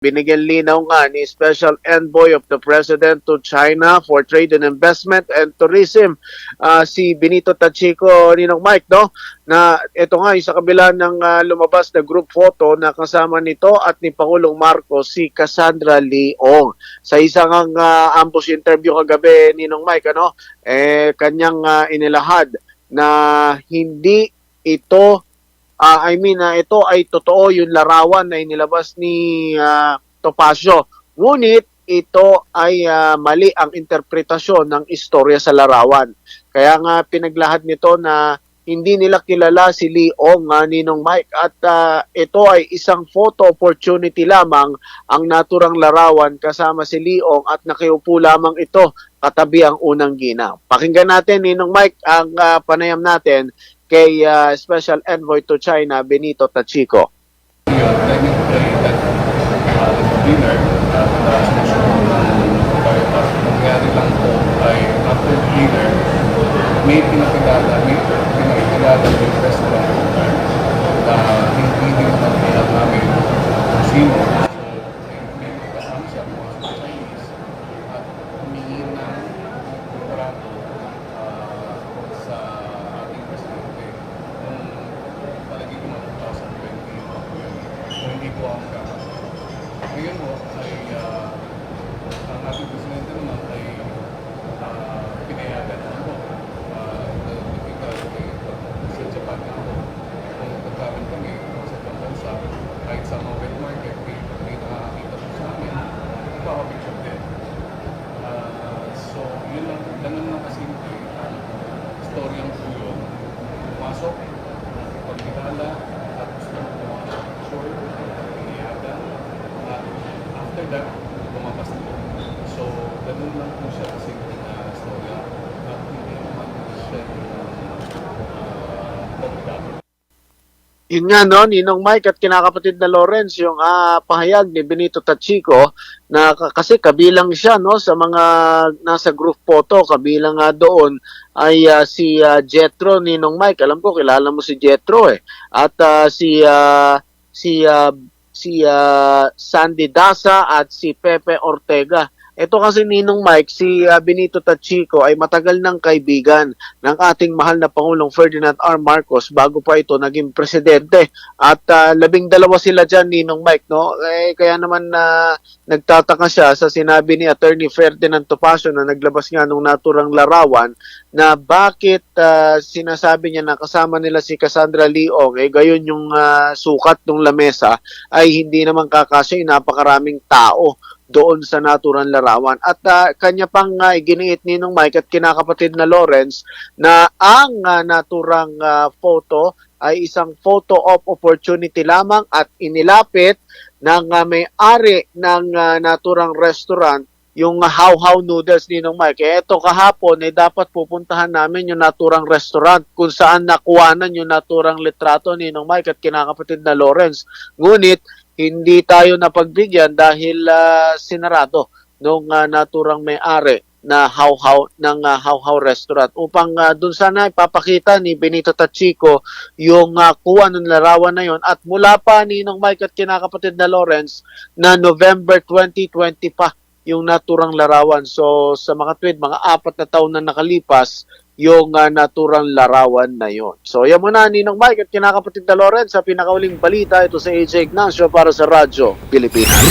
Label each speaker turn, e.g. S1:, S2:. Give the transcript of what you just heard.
S1: Binigyan linaw nga ni Special Envoy of the President to China for Trade and Investment and Tourism, ah, si Benito Tachico, Ninong Mike, no? Na ito nga, sa kabila ng ah, lumabas na group photo na kasama nito at ni Pangulong Marcos, si Cassandra Leong. Sa isang ah, ambush interview kagabi, Ninong Mike, ano? Eh, kanyang ah, inilahad na hindi ito Ah, I mean, ah, ito ay totoo yung larawan na inilabas ni ah, Topacio. Ngunit ito ay ah, mali ang interpretasyon ng istorya sa larawan. Kaya nga pinaglahad nito na hindi nila kilala si Leong nga Ninong Mike at ah, ito ay isang photo opportunity lamang ang naturang larawan kasama si Leong at nakiupo lamang ito katabi ang unang ginaw. Pakinggan natin Ninong Mike ang ah, panayam natin kay uh, Special Envoy to China, Benito Tachico.
S2: ng may pinakilala, may pinakilala yung restaurant na hindi din naman alam namin sino. So, may kasama siya mga Chinese at humingi ng kontrato uh, sa ating presidente nung palagi ko ng 2020 kung hindi ko ang kakasama. Ngayon mo ay uh, ang ating presidente naman ay uh, pinayagan ako. Uh, typical eh, sa Japan na ako. Kung nagkaroon kami sa ibang kahit sa mga market, may, may nakakakita po sa amin, nagpapapicture din. Uh, so, yun lang, ganun lang kasimple. Ang storyang po yun. Pumasok, pagkilala, at gusto mo po sure, pinayagan, at that, lumabas nila. So, ganun lang po siya kasimple na storya. At hindi naman siya uh, komplikado.
S1: Yun nga no, Ninong Mike at kinakapatid na Lawrence, yung ah, pahayag ni Benito Tachico na kasi kabilang siya no sa mga nasa group photo, kabilang nga doon ay ah, si ah, Jetro Ninong Mike. Alam ko kilala mo si Jetro eh. At ah, si ah, si ah, si ah, Sandy Dasa at si Pepe Ortega. Ito kasi Ninong Mike, si ah, Benito Tachico ay matagal ng kaibigan ng ating mahal na Pangulong Ferdinand R. Marcos bago pa ito naging presidente. At ah, labing dalawa sila dyan, Ninong Mike, no? Eh, kaya naman na nagtataka siya sa sinabi ni Attorney Ferdinand Topacio na naglabas nga nung naturang larawan na bakit ah, sinasabi niya na kasama nila si Cassandra Leong, eh gayon yung ah, sukat ng lamesa ay hindi naman kakasya yung napakaraming tao doon sa naturang larawan. At ah, kanya pang uh, iginiit ni nung Mike at kinakapatid na Lawrence na ang ah, naturang ah, photo ay isang photo of opportunity lamang at inilapit ng ah, may-ari ng ah, naturang restaurant yung how-how noodles ni nung Mike. Eh, ito kahapon, eh, dapat pupuntahan namin yung naturang restaurant kung saan nakuhanan yung naturang litrato ni nung Mike at kinakapatid na Lawrence. Ngunit, hindi tayo napagbigyan dahil ah, sinarado nung ah, naturang may-ari na how-how ng ah, how-how restaurant upang uh, dun sana ipapakita ni Benito Tachico yung uh, kuha ng larawan na yon at mula pa ni Nong Mike at kinakapatid na Lawrence na November 2020 pa yung naturang larawan. So sa mga tweet, mga apat na taon na nakalipas yung uh, naturang larawan na yon. So yan muna Ninong Mike at kinakapatid na Lawrence sa pinakauling balita ito sa AJ Ignacio para sa Radyo Pilipinas.